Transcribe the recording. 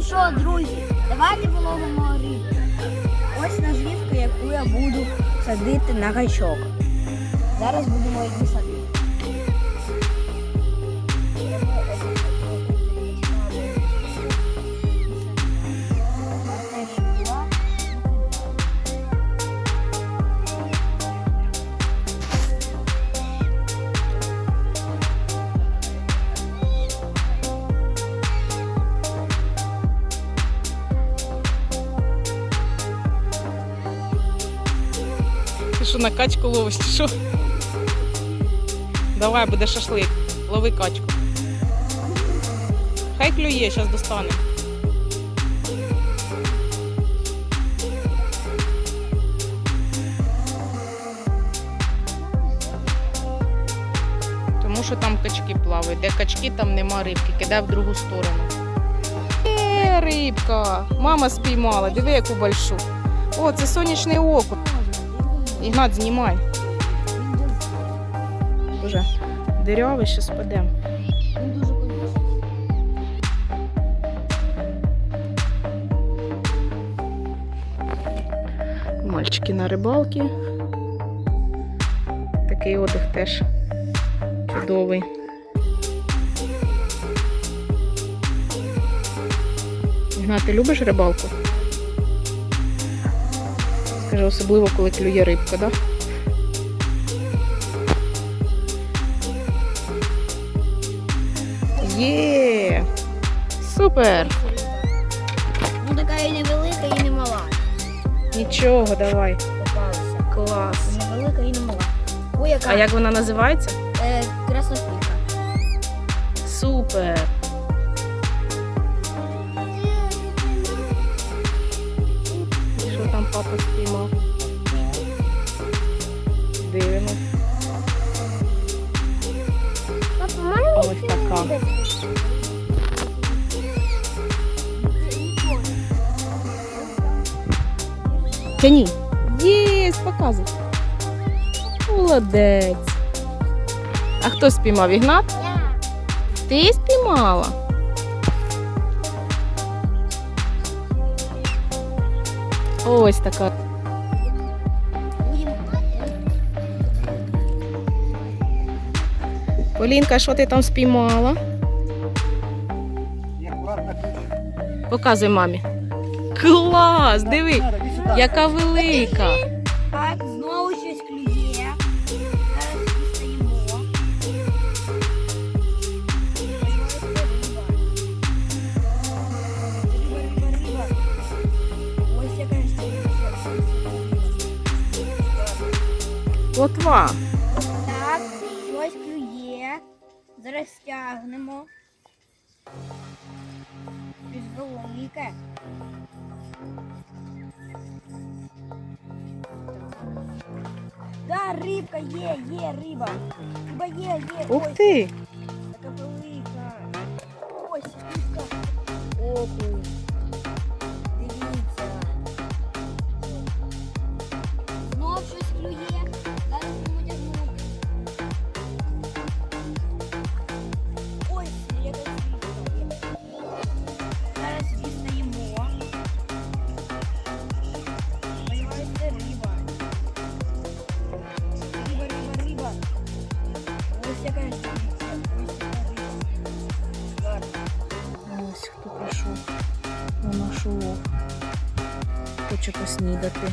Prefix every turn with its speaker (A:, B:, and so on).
A: Ну що, друзі, давайте половимо рибку. Ось наживка, яку я буду садити на гачок. Зараз будемо її садити.
B: Що на качку ловиш, чи що? Давай, буде шашлик. Лови качку. Хай клює, зараз достане. Тому що там качки плавають. Де качки, там нема рибки. Кидай в другу сторону. Е, рибка. Мама спіймала. Диви, яку большу. О, це сонячний окунь. Ігнат, знімай. Боже, дирявий, що спадемо.
A: Дуже.
B: Мальчики на рибалці. Такий отдих теж чудовий. Ігнат, ти любиш рибалку? Скажи, особливо, коли клює рибка, так? Да? Є! Супер!
A: Ну така і невелика, і не мала.
B: Нічого, давай.
A: Попалася.
B: Клас.
A: Невелика і не мала. Ой, яка
B: А як вона називається?
A: е,
B: там папа спіймав? Дивимось. Ось така. Тяні. Єс, показуй. Молодець. А хто спіймав? Ігнат? Ти спіймала? Ось така. Полінка, що ти там спіймала? Показуй мамі. Клас! Диви, яка велика.
A: Так, знову
B: Плотва.
A: Так, щось клює. Зараз стягнемо. Щось велике. Да, рибка є, є риба. Риба є, є.
B: Ух ти! Лов. Хоче поснідати.